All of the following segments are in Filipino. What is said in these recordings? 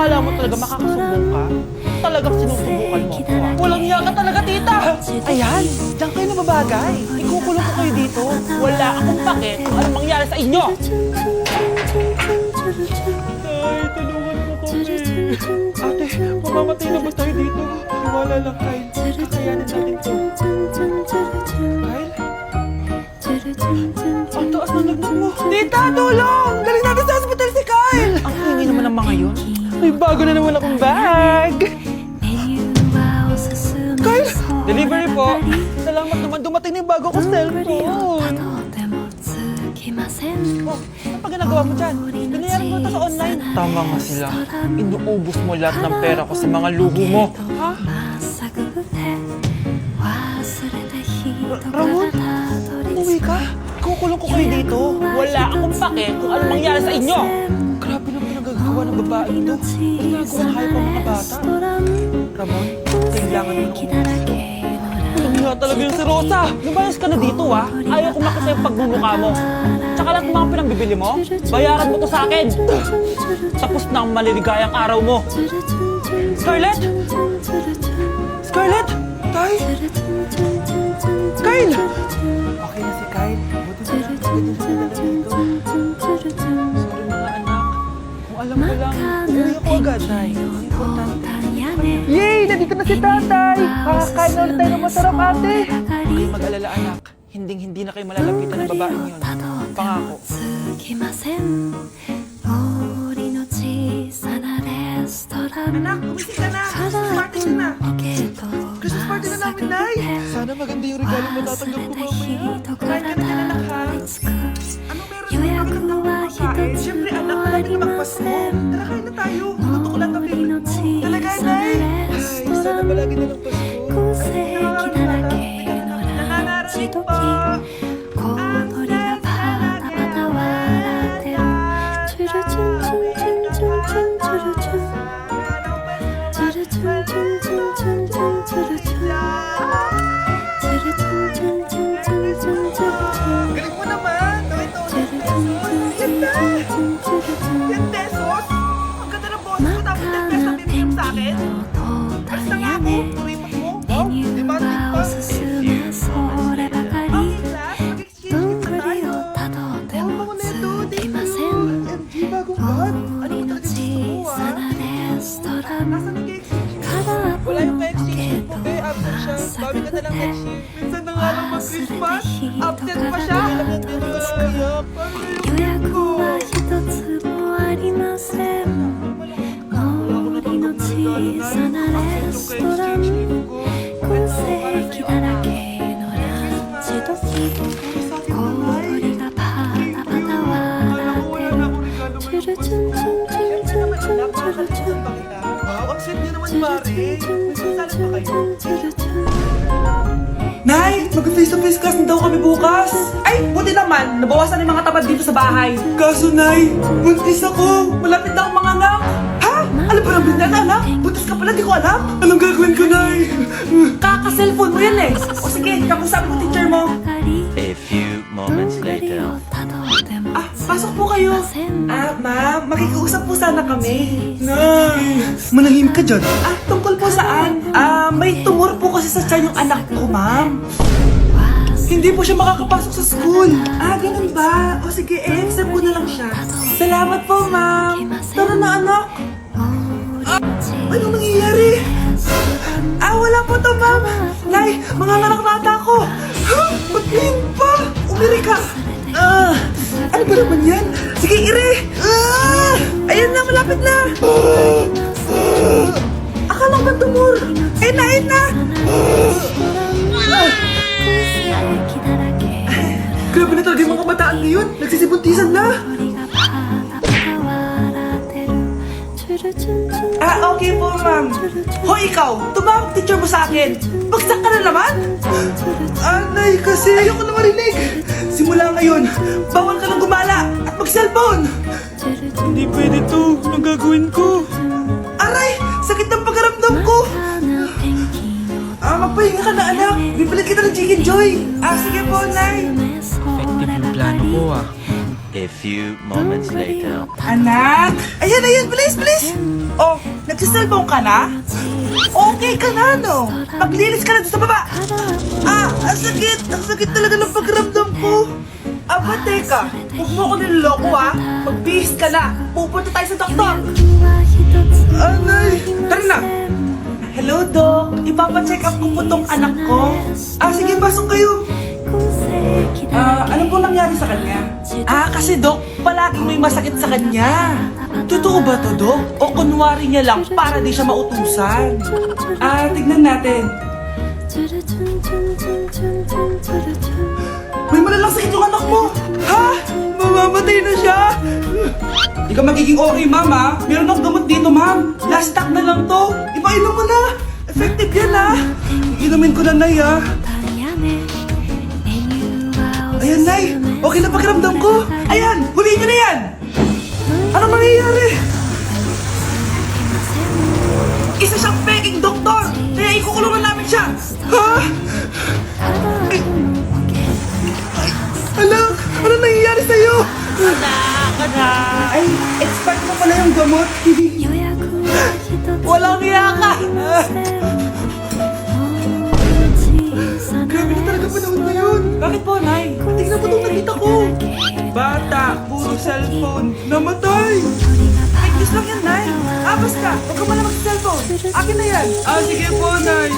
Akala mo talaga makakasumbong ka? Talagang sinusubukan mo ako. ah. Walang niya ka talaga, tita! Ayan, diyan kayo nababagay. Ikukulong ko kayo dito. Wala akong pake kung anong mangyari sa inyo. Tay, tulungan mo kami. Ate, mamamatay na ba tayo dito? Wala lang, Kyle. Kakayanin natin to. Kyle? Ang taas ng lagnat mo. Tita, tulong! May bago na naman akong bag. Kyle! Delivery po. Salamat naman dumating na yung bago kong cellphone. Oh, ano pa ginagawa mo dyan? Binayaran mo ito sa online. Tama nga sila. Inuubos mo lahat ng pera ko sa mga luho mo. Ha? Ramon? Uwi ka? Kukulong ko kayo dito. Wala akong pake kung anong mangyari sa inyo. Pinagagawa ng babae ito. Ginagawa hayop ang mga bata. Ramon, kailangan mo ng nga talaga yung si Rosa. Lumayas ka na dito ha. Ayaw ko makita yung pagmumukha mo. Tsaka lahat ng mga pinangbibili mo, bayaran mo to sa akin. Tapos na ang maliligayang araw mo. Scarlett? Scarlett? Tay? Kyle! Okay na si Kyle. Buti na agad. Yay! Nandito na si tatay! Makakain na ulit tayo ng masarap ate! Huwag kayong mag-alala anak. Hinding-hindi na kayo malalapitan ng babaeng yun. Pangako. Anak, umising ka na! Christmas party na! Christmas party na namin, Nay! Sana maganda yung regalo mo tatanggap ko mamaya. Kain ka na dyan, anak, ha? Anong meron sa mga magandang kumakain? Siyempre, anak, malapit na magpasko. Sana malagi na lang Nasaan nag-exchange gift? Wala yung ka-exchange mo, be. Absent siya. Bawi ka na lang next year. Minsan na nga lang mag-Christmas. Absent pa siya. Alam yan, hindi ka lang iyak. Paano na yung ko? Wow, Mari. May sasalat ba kayo? Nay, mag-face to face class na daw kami bukas. Ay, buti naman, nabawasan yung mga tabad dito sa bahay. Kaso, Nay, buntis ako. Malapit na akong mga anak. Ha? Alam ba namin na anak? Buntis ka pala, di ko alam. Anong gagawin ko, Nay? Sana kami. Nay, manahimik ka dyan. Ah, tungkol po saan? Ah, may tumor po kasi sa tiyan yung anak ko, ma'am. Hindi po siya makakapasok sa school. Ah, ganun ba? O sige, i-accept ko na lang siya. Salamat po, ma'am. Tara na, anak. Ah, anong nangyayari? Ah, wala po to, ma'am. Nay, mga anak nata Grabe na talaga yung mga kabataan ngayon. Nagsisibuntisan na. Ah, okay po, ma'am. Hoy, ikaw! Tumawag teacher mo sa akin! Bagsak ka na naman! Anay, kasi ayoko na marinig! Simula ngayon, bawal ka nang gumala at mag-cellphone! Hindi pwede to. Anong gagawin ko? Aray! Sakit ng pagkaramdam ko! Ah, magpahinga ka na, anak! Bipilit kita ng chicken joy! Ah, sige po, Nay! Effective yung plano ko ah. A few moments later. Anak! Ayan, ayan, bilis, bilis! Oh, nagsiselfone ka na? Okay ka na, no? Maglinis ka na doon sa baba! Ah, ang sakit! Ang sakit talaga ng pakiramdam ko! Aba, teka! Huwag mo ko niloloko, ah! Magbihis ka na! Pupunta tayo sa doktor! Anay! Tara na! Hello, Doc! Ipapacheck up ko po tong anak ko. Ah, sige, pasok kayo! Ah, ano po nangyari sa kanya? Ah, kasi Dok, palaging may masakit sa kanya. Totoo ba to, Dok? O kunwari niya lang para di siya mautusan? Ah, tignan natin. May malalang sakit yung anak mo! Ha? Mamamatay na siya! Di ka magiging okay, ma'am, ha? Meron akong gamot dito, ma'am. Last stock na lang to. Ipainom mo na. Effective yan, ha? Inumin ko na, Nay, ha? Ayan, Nay! Okay na pakiramdam ko! Ayan! Huliin niyo na yan! Ano mangyayari? Ay, expert mo pala yung gamot! Walang hiya ka! Grabe na talaga panahon ngayon! Bakit po, Nay? Tingnan mo itong nakita ko! Bata, puro cellphone, namatay! Fake news lang yan, Nay! Ah, basta! Huwag ka mala mag-cellphone! Akin na yan! Ah, sige po, Nay!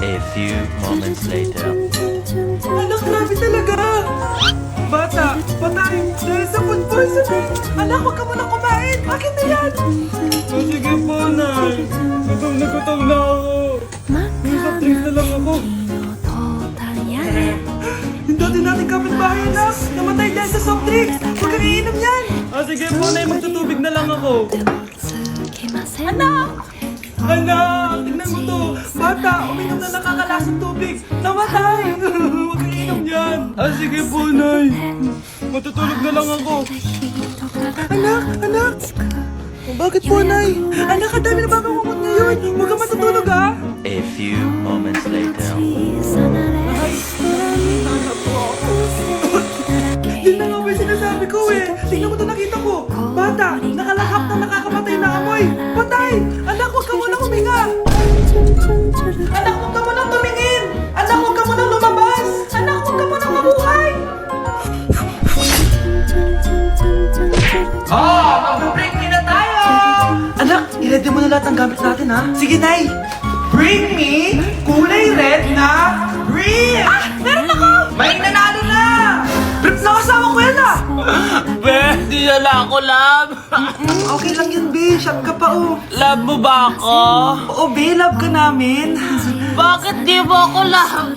A few moments later. Anak, grabe talaga! Sa food poisoning! Anak, huwag ka muna kumain! Akin na yan! Ah, sige po, Nay! Gutom na gutom na ako! Isang drinks na lang ako! Yung dati nating kapitbahay na! Namatay dahil sa soft drinks! Huwag kang iinom yan! Ah, sige po, Nay! Magtutubig na lang ako! Anak! Anak! Tingnan mo to! Bata! Uminom na nakakalasang tubig! Namatay! Huwag kang iinom yan! Ah, sige po, Nay! Matutulog na lang ako! Anak! Anak! Bakit po, Nay? Anak, ang dami na babangungot ngayon! Huwag kang matutulog, ha? A few moments later. Yun na nga ba yung sinasabi ko eh! Tingnan mo to nakita ko! Bata! Nakalahap na nakakamatay na amoy! Patay! Anak, huwag ka munang huminga! Lahat ng gamit natin ha? Sige, Nay! Bring me kulay red na brief! Ah! Meron ako! May nanalo na! Brief na kasama ko yan ah! Be, di na lang ako love. Mm, okay lang yun, B. Shop ka pa, oh. Love mo ba ako? Oo, B. Love ka namin. Bakit di mo ako love?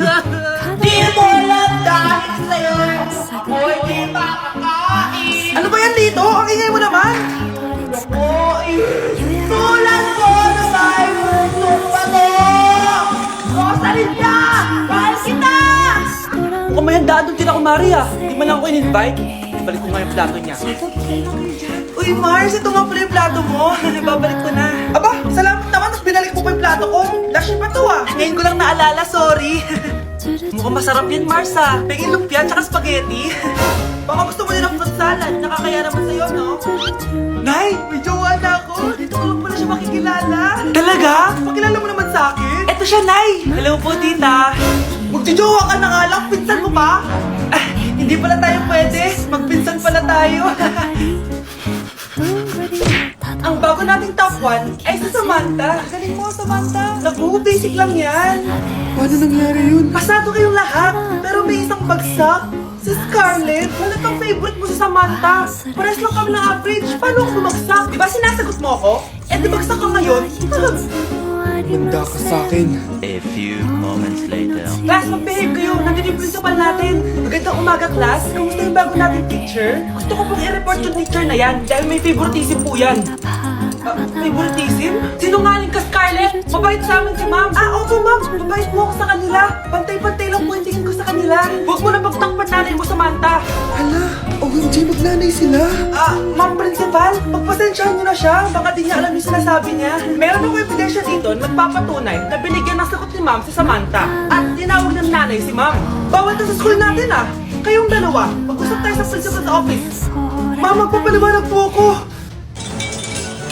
Di mo love dahil sa'yo. Ako'y di makakain. Ano ba yan dito? Ang ingay mo naman. Ako'y tulad ko na may pusong bato. Rosalyn niya! Mahal kita! Mukhang may handaan doon kina Kumari ah. Di man lang ako in-invite. Ibalik ko nga yung plato niya. Uy, Mars, ito nga pala yung plato mo. Babalik ko na. Aba, salamat naman. Tapos binalik mo pa yung plato ko. Lash pa to ah. Ngayon ko lang naalala, sorry. Mukhang masarap yan, Mars ah. Pengin lumpia tsaka spaghetti. Baka gusto mo din ng fruit salad. Nakakaya naman sa'yo, no? Nay, may jowa na ako. Dito ko lang pala siya makikilala. Talaga? Pakilala mo naman sa akin. Eto siya, Nay. Hello po, tita. Magjojowa ka na nga lang. Pinsan mo pa? Ah, hindi pala tayo pwede. Magpinsan pala tayo. Ang bago nating top 1 ay si Samantha. Galing mo, Samantha. Naku, basic lang yan. Paano nangyari yun? Pasado kayong lahat, pero may isang bagsak. Si Scarlett, halatang favorite mo si Samantha. Pares lang kami ng average. Paano ako bumagsak? Di ba sinasagot mo ako? Eh, di bagsak ka ngayon. Manda ka sa akin. A few moments later. Class, mag-behave kayo. Nandiyan yung principal natin. Magandang umaga, class. Kamusta yung bago nating teacher? Gusto ko pong i-report yung teacher na yan dahil may favoritism po yan. Ah, favoritism? Sinungaling ka, Scarlett! Mabait sa amin si ma'am! Ah, opo ma'am! Mabait mo ako sa kanila! Pantay-pantay lang po yung tingin ko sa kanila! Huwag mo na pagtakpan Magnanay sila. Ah, ma'am principal, pagpasensyahan niyo na siya. Baka di niya alam yung sinasabi niya. Meron ako ebidensya dito na nagpapatunay na binigyan ng sagot ni ma'am si Samantha. At tinawag ng nanay si ma'am. Bawal to sa school natin ah. kayong dalawa, mag-usap tayo sa principal's office. Ma'am, magpapaliwanag po ako.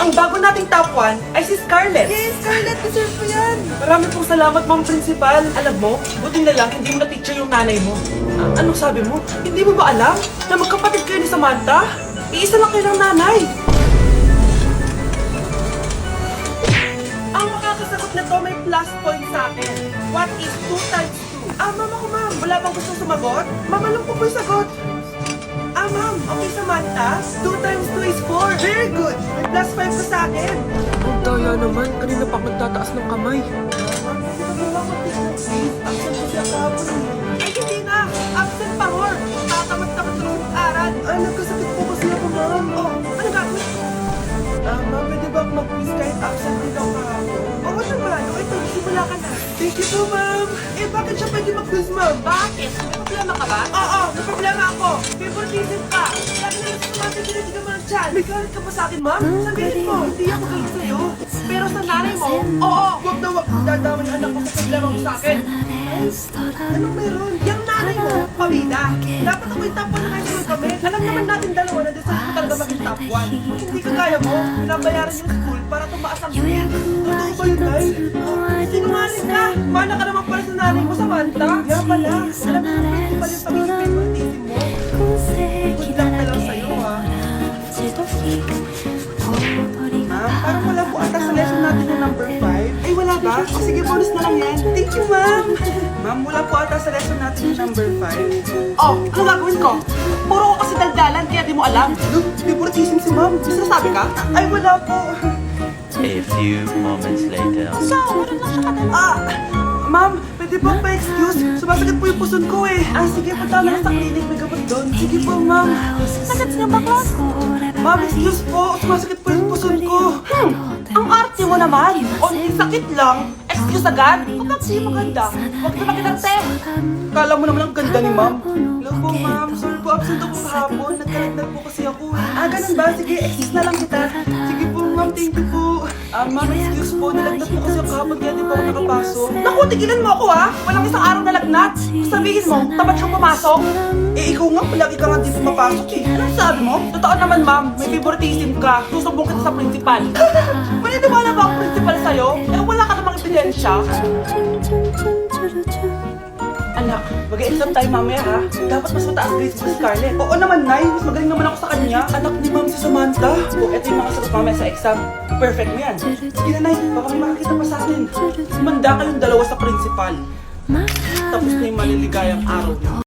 Ang bago nating top 1 ay si Scarlett. Yes, Scarlett, deserve mo yan. Marami pong salamat, Ma'am Principal. Alam mo, buti na lang hindi mo na-teacher yung nanay mo. Ah, anong sabi mo? Hindi mo ba alam na magkapatid kayo ni Samantha? Iisa lang kayo ng nanay. Ang makakasagot na to may plus point sa akin. What is 2 times 2? Ah, ma'am ako ma'am. Wala bang gustong sumagot? Ma'am, alam ko po yung sagot. Ah, ma'am. Okay, Samantha. 2 times 2 is 4. Very good. May plus 5 ka sa akin. Ang daya naman. Kanina pa ako nagtataas ng kamay. Na mo ako please. Absent ko siya kahapon. Ay, hindi na. Absent pa, Hor. Tatamat-tamat lang sa aral. Ay, nagkasakit po kasi ako, ma'am. Oh, ano gagawin? Ah, ma'am, pwede ba mag-quiz kahit absent din ako kahapon? Oo naman. O, ito, simula ka na. Thank you po, ma'am. Eh, bakit siya pwede mag-quiz, ma'am? Bakit? May problema ka ba? Oo, may problema ako. Favoritism ka. Lagi na lang sa mga pinitigan mo ng chan. May galit ka pa sa akin, ma'am? Sabihin mo, hindi ako galit sa'yo. Pero sa nanay mo, oo, wag na wag dadama yung anak ko sa problema mo sa akin. Anong meron? Yung nanay mo, pamida. Dapat ako yung top 1 na school kami. Alam naman natin dalawa na deserve ko talaga maging top 1. Hindi ka kaya mo, pinabayaran yung school para tumaas ang grade. Totoo ba yun, Tay? Sinungaling ka! Mana ka naman pala sa nanay mo, Samantha. Kaya pala, alam mo naman pala yung pagiging favoritism mo. Good luck na lang sa'yo, ha? Ma'am, parang wala po ata sa lesson natin yung number 5. Ay, wala ba? O, sige, bonus na lang yan. Thank you, ma'am. Ma'am, wala po ata sa lesson natin yung number 5. Oh, ano gagawin ko? Puro ko kasi daldalan, kaya di mo alam. Look, favoritism si ma'am. May sinasabi ka? Ay, wala po. A few moments later. So, wala lang siya kadala. Ah, ma'am, pwede ba pa-excuse? Sumasakit po yung puson ko eh. Ah, sige, punta na lang sa clinic. May gamot doon. Sige po, ma'am. Sakit niya ba, class? Ma'am, excuse po. Sumasakit po yung puson ko. Hmm, ang arte mo naman. Only sakit lang. Excuse agad? Kapag siya maganda, huwag na makinarte. Kala mo naman ang ganda ni ma'am. Hello po, ma'am. Sorry po, absent ako kahapon. Nagkalagdag po kasi ako eh. Ah, ganun ba? Sige, excuse na lang kita. Sige po, ma'am. Thank you po. Ah, ma'am, excuse po. Nilagnat po kasi ako kahapon kaya di po ako nakapasok. Naku, tigilan mo ako ha. Walang isang araw na lagnat. Sabihin mo, tapat siyang pumasok. Eh, ikaw nga, palagi ka nga di pumapasok eh. Anong sabi mo? Totoo naman, ma'am. May favoritism ka. Susumbong kita sa principal. Maniniwala ba ang principal sa'yo? Eh, wala ka namang ebidensya. Mag-exam tayo mamaya ha. Dapat mas mataas grades mo si Scarlett. Oo naman, Nay. Mas magaling naman ako sa kanya. Anak ni Ma'am si Samantha. O, eto yung mga sagot mamaya sa exam. Perfect mo yan. Sige na, Nay. Baka may makakita pa sa atin. Manda kayong dalawa sa principal. Tapos na yung maliligayang araw niyo.